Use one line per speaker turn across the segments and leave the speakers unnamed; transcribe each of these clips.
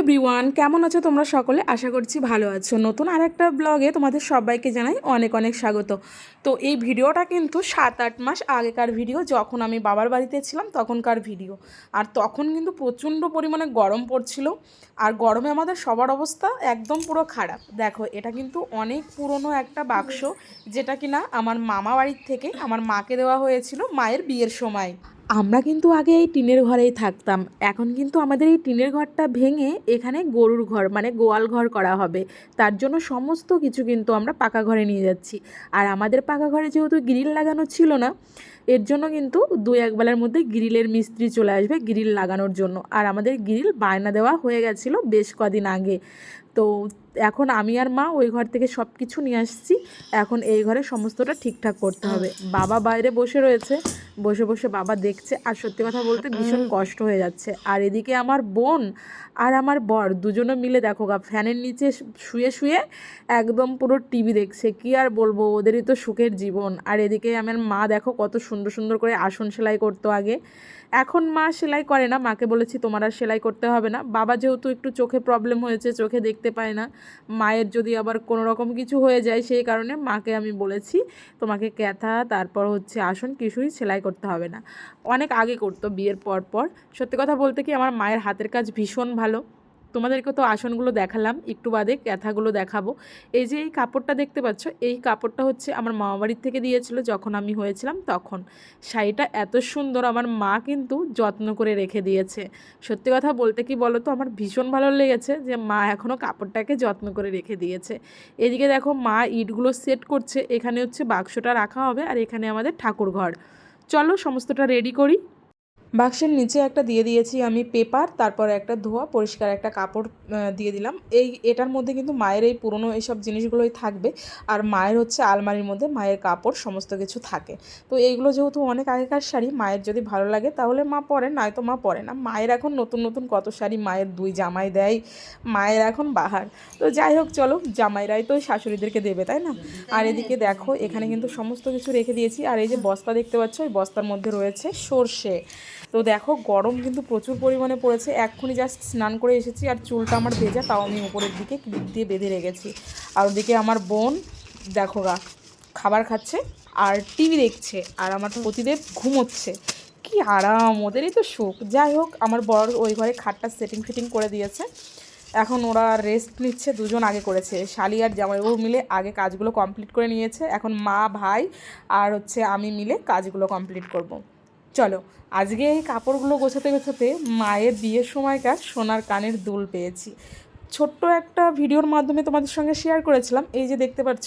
Everyone, কেমন আছো তোমরা সকলে? আশা করছি ভালো আছো। নতুন আরেকটা ব্লগে তোমাদের সবাইকে জানাই অনেক অনেক স্বাগত। তো এই ভিডিওটা কিন্তু সাত আট মাস আগেকার ভিডিও, যখন আমি বাবার বাড়িতে ছিলাম তখনকার ভিডিও। আর তখন কিন্তু প্রচণ্ড পরিমাণে গরম পড়ছিল। আর গরমে আমাদের সবার অবস্থা একদম পুরো খারাপ। দেখো, এটা কিন্তু অনেক পুরনো একটা বাক্স, যেটা কিনা আমার মামা বাড়ির থেকে আমার মাকে দেওয়া হয়েছিল মায়ের বিয়ের সময়। আমরা কিন্তু আগে এই টিনের ঘরেই থাকতাম। এখন কিন্তু আমাদের এই টিনের ঘরটা ভেঙে এখানে গরুর ঘর মানে গোয়াল ঘর করা হবে। তার জন্য সমস্ত কিছু কিন্তু আমরা পাকা ঘরে নিয়ে যাচ্ছি। আর আমাদের পাকা ঘরে যেহেতু গ্রিল লাগানো ছিল না, এর জন্য কিন্তু দু এক বেলার মধ্যে গ্রিলের মিস্ত্রি চলে আসবে গ্রিল লাগানোর জন্য। আর আমাদের গ্রিল বায়না দেওয়া হয়ে গেছিল বেশ কদিন আগে। তো এখন আমি আর মা ওই ঘর থেকে সব কিছু নিয়ে আসছি। এখন এই ঘরে সমস্তটা ঠিকঠাক করতে হবে। বাবা বাইরে বসে রয়েছে। বসে বসে বাবা দেখছে আর সত্যি কথা বলতে ভীষণ কষ্ট হয়ে যাচ্ছে। আর এদিকে আমার বোন আর আমার বর দুজনে মিলে দেখো গা ফ্যানের নিচে শুয়ে শুয়ে একদম পুরো টিভি দেখছে। কি আর বলব ওদেরই তো সুখের জীবন। আর এদিকে আমার মা দেখো কত সুন্দর সুন্দর করে আসন সেলাই করতো আগে। এখন মা সেলাই করে না মাকে বলেছি তোমার আর সেলাই করতে হবে না। বাবা যেহেতু একটু চোখে প্রবলেম হয়েছে চোখে দেখতে পায় না মায়ের যদি আবার কোনো রকম কিছু হয়ে যায় সেই কারণে মাকে আমি বলেছি তোমাকে ক্যাথা তারপর হচ্ছে আসন কিছুই সেলাই করতে হবে না। অনেক আগে করতো বিয়ের পর পর। সত্যি কথা বলতে কি আমার মায়ের হাতের কাজ ভীষণ ভালো। তোমাদেরকে তো আসনগুলো দেখালাম, একটু বাদে ক্যাথাগুলো দেখাবো। এই যে এই কাপড়টা দেখতে পাচ্ছ, এই কাপড়টা হচ্ছে আমার মামাবাড়ির থেকে দিয়েছিল, যখন আমি হয়েছিলাম তখন। শাড়িটা এত সুন্দর, আমার মা কিন্তু যত্ন করে রেখে দিয়েছে। সত্যি কথা বলতে কি বলো তো আমার ভীষণ ভালো লেগেছে যে মা এখনও কাপড়টাকে যত্ন করে রেখে দিয়েছে। এদিকে দেখো মা ইটগুলো সেট করছে, এখানে হচ্ছে বাক্সটা রাখা হবে আর এখানে আমাদের ঠাকুর ঘর চলো সমস্তটা রেডি করি। বাক্সের নিচে একটা দিয়ে দিয়েছি আমি পেপার, তারপর একটা ধোয়া, পরিষ্কার একটা কাপড় দিয়ে দিলাম। এই, এটার মধ্যে কিন্তু মায়ের এই পুরনো এইসব জিনিসগুলোই থাকবে। আর মায়ের হচ্ছে আলমারির মধ্যে মায়ের কাপড়, সমস্ত কিছু থাকে। তো এইগুলো যেহেতু অনেক আগেকার শাড়ি, মায়ের যদি ভালো লাগে তাহলে মা পরে, নয়তো মা পরে না। মায়ের এখন নতুন নতুন কত শাড়ি, মায়ের দুই জামাই দেয়, মায়ের এখন বাহার। তো যাই হোক, চলো, জামাইরাই তো শাশুড়িদেরকে দেবে, তাই না? আর এদিকে দেখো, এখানে কিন্তু সমস্ত কিছু রেখে দিয়েছি। আর এই যে বস্তা দেখতে পাচ্ছ, ওই বস্তার মধ্যে রয়েছে সর্ষে। তো দেখো, গরম কিন্তু প্রচুর পরিমাণে পড়েছে। এক্ষুনি জাস্ট স্নান করে এসেছি আর চুলটা আমার ভেজা, তাও আমি উপরের দিকে ক্লিপ দিয়ে বেঁধে রেখেছি। আর ওদিকে আমার বোন, দেখো গা, খাবার খাচ্ছে আর টিভি দেখছে আর আমার প্রতিদেব ঘুমোচ্ছে। কি আরাম, ওদেরই তো সুখ। যাই হোক, আমার বড় ওই ঘরে খাটটা সেটিং ফিটিং করে দিয়েছে। এখন ওরা রেস্ট নিচ্ছে, দুজন আগে করেছে। শালি আর জামাইবাবু মিলে আগে কাজগুলো কমপ্লিট করে নিয়েছে। এখন মা, ভাই আর হচ্ছে আমি মিলে কাজগুলো কমপ্লিট করব। চলো, আজকে এই কাপড়গুলো গোছাতে গোছাতে মায়ের বিয়ের সময়কার সোনার কানের দুল পেয়েছি। ছোট্ট একটা ভিডিওর মাধ্যমে তোমাদের সঙ্গে শেয়ার করেছিলাম। এই যে দেখতে পাচ্ছ,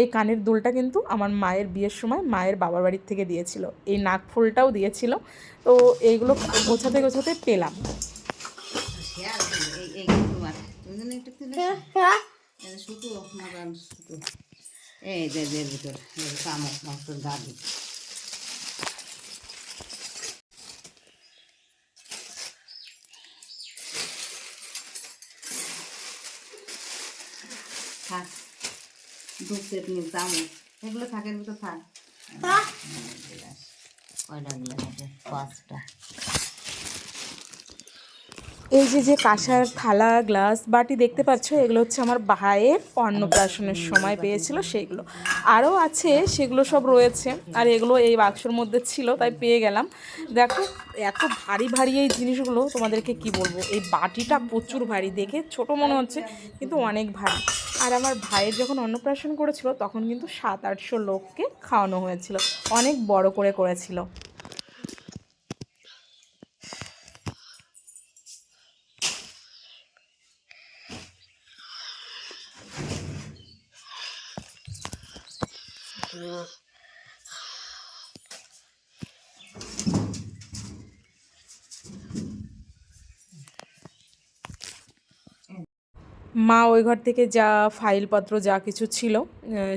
এই কানের দুলটা কিন্তু আমার মায়ের বিয়ের সময় মায়ের বাবার বাড়ির থেকে দিয়েছিল। এই নাক ফুলটাও দিয়েছিল। তো এইগুলো গোছাতে গোছাতে পেলাম।
এই যেন একটু তুলে এই শুকো মজান শুকো এই যে যে ভিতর এই চামচ মাংসের গাড়ি থাক চামচ এগুলো থাক। কয়টা গুলো থাকে? পাঁচটা।
এই যে যে কাঁসার থালা গ্লাস বাটি দেখতে পাচ্ছ এগুলো হচ্ছে আমার ভাইয়ের অন্নপ্রাশনের সময় পেয়েছিল সেগুলো আরও আছে সেগুলো সব রয়েছে। আর এগুলো এই বাক্সর মধ্যে ছিল তাই পেয়ে গেলাম। দেখো এত ভারী ভারী এই জিনিসগুলো তোমাদেরকে কি বলব? এই বাটিটা প্রচুর ভারী দেখে ছোট মনে হচ্ছে কিন্তু অনেক ভারী। আর আমার ভাইয়ের যখন অন্নপ্রাশন করেছিল, তখন কিন্তু সাত, আটশো লোককে খাওয়ানো হয়েছিল অনেক বড় করে করেছিল Yeah. মা ওই ঘর থেকে যা ফাইলপত্র যা কিছু ছিল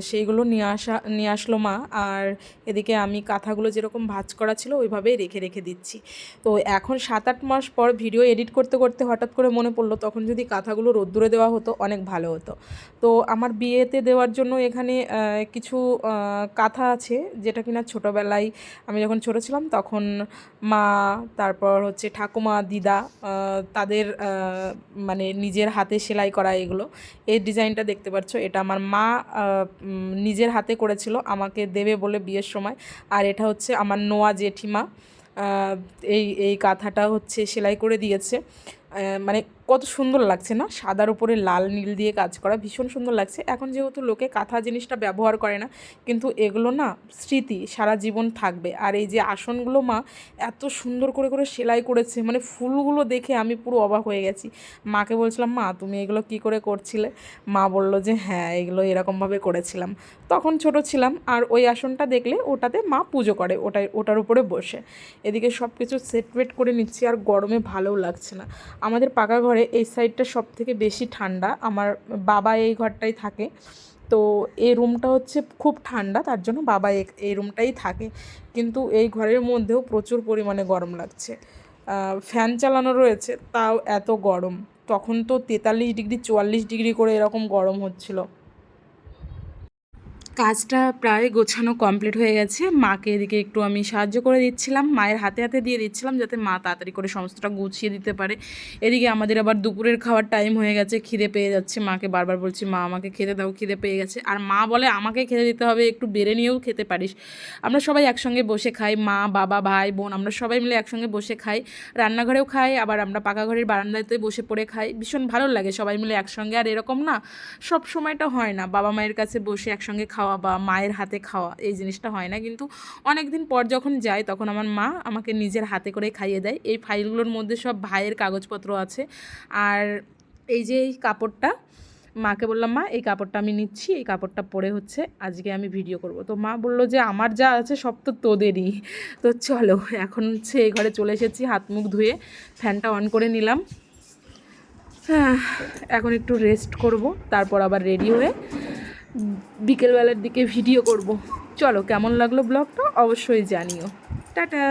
সেইগুলো নিয়ে আসা, নিয়ে আসলো মা। আর এদিকে আমি কাঁথাগুলো যেরকম ভাঁজ করা ছিল, ওইভাবেই রেখে রেখে দিচ্ছি। তো এখন সাত আট মাস পর ভিডিও এডিট করতে করতে হঠাৎ করে মনে পড়ল, তখন যদি কাঁথাগুলো রোদ্দুরে দেওয়া হতো, অনেক ভালো হতো। তো আমার বিয়েতে দেওয়ার জন্য এখানে কিছু কাঁথা আছে, যেটা কিনা ছোটোবেলায় আমি যখন ছোটো ছিলাম, তখন মা, তারপর হচ্ছে ঠাকুমা, দিদা তাদের মানে নিজের হাতে সেলাই করা এগুলো। এই ডিজাইনটা দেখতে পাচ্ছ এটা আমার মা নিজের হাতে করেছিল, আমাকে দেবে বলে বিয়ের সময়। আর এটা হচ্ছে আমার নোয়া জেঠিমা এই এই কাঁথাটা হচ্ছে সেলাই করে দিয়েছে। মানে কত সুন্দর লাগছে না? সাদার উপরে লাল নীল দিয়ে কাজ করা, ভীষণ সুন্দর লাগছে। এখন যেহেতু লোকে কাঁথা জিনিসটা ব্যবহার করে না, কিন্তু এগুলো না স্মৃতি, সারা জীবন থাকবে। আর এই যে আসনগুলো মা, এত সুন্দর করে করে সেলাই করেছে মানে ফুলগুলো দেখে আমি পুরো অবাক হয়ে গেছি। মাকে বলছিলাম, মা, তুমি এগুলো কি করে করছিলে? মা বলল যে হ্যাঁ এগুলো এরকমভাবে করেছিলাম। তখন ছোট ছিলাম, আর ওই আসনটা দেখলে ওটাতে মা পুজো করে, ওটাই, ওটার উপরে বসে। এদিকে সব কিছু সেটওয়েট করে নিচ্ছি, আর গরমে ভালোও লাগছে না। আমাদের পাকা ঘরে এই সাইডটা সব থেকে বেশি ঠান্ডা। আমার বাবা এই ঘরটাই থাকে। তো এই রুমটা হচ্ছে খুব ঠান্ডা, তার জন্য বাবা এই রুমটাই থাকে। কিন্তু এই ঘরের মধ্যেও প্রচুর পরিমাণে গরম লাগছে। ফ্যান চালানো রয়েছে, তাও এত গরম। তখন তো তেতাল্লিশ ডিগ্রি, চুয়াল্লিশ ডিগ্রি করে এরকম গরম হচ্ছিল। কাজটা প্রায় গোছানো কমপ্লিট হয়ে গেছে। মাকে এদিকে একটু আমি সাহায্য করে দিচ্ছিলাম। মায়ের হাতে হাতে দিয়ে দিচ্ছিলাম যাতে মা তাড়াতাড়ি করে সমস্তটা গুছিয়ে দিতে পারে। এদিকে আমাদের আবার দুপুরের খাওয়ার টাইম হয়ে গেছে। খিদে পেয়ে যাচ্ছে মাকে। বারবার বলছি, মা, আমাকে খেতে দাও, খিদে পেয়ে গেছে। আর মা বলে, আমাকে খেতে দিতে হবে, একটু বেড়ে নিয়েও খেতে পারিস। আমরা সবাই একসঙ্গে বসে খাই। মা, বাবা, ভাই, বোন, আমরা সবাই মিলে একসঙ্গে বসে খাই। রান্নাঘরেও খাই, আবার আমরা পাকা ঘরের বারান্দাতে বসে পড়ে খাই। ভীষণ ভালো লাগে সবাই মিলে একসঙ্গে। আর এরকম না, সব সময়টা হয় না। বাবা মায়ের কাছে বসে একসঙ্গে খাওয়া বা মায়ের হাতে খাওয়া এই জিনিসটা হয় না। কিন্তু অনেক দিন পর যখন যাই তখন আমার মা আমাকে নিজের হাতে করে খাইয়ে দেয়। এই ফাইলগুলোর মধ্যে সব ভাইয়ের কাগজপত্র আছে। আর এই যে এই কাপড়টা মাকে বললাম মা এই কাপড়টা আমি নিচ্ছি এই কাপড়টা পরে হচ্ছে আজকে আমি ভিডিও করব। তো মা বলল যে আমার যা আছে সব তো তোদেরই। তো চলো এখন হচ্ছে এই ঘরে চলে এসেছি হাত মুখ ধুয়ে ফ্যানটা অন করে নিলাম। হ্যাঁ, এখন একটু রেস্ট করব তারপর আবার রেডি হয়ে বিকেলবেলার দিকে ভিডিও করব। চলো কেমন লাগল ব্লগটা? অবশ্যই জানিও। টাটা!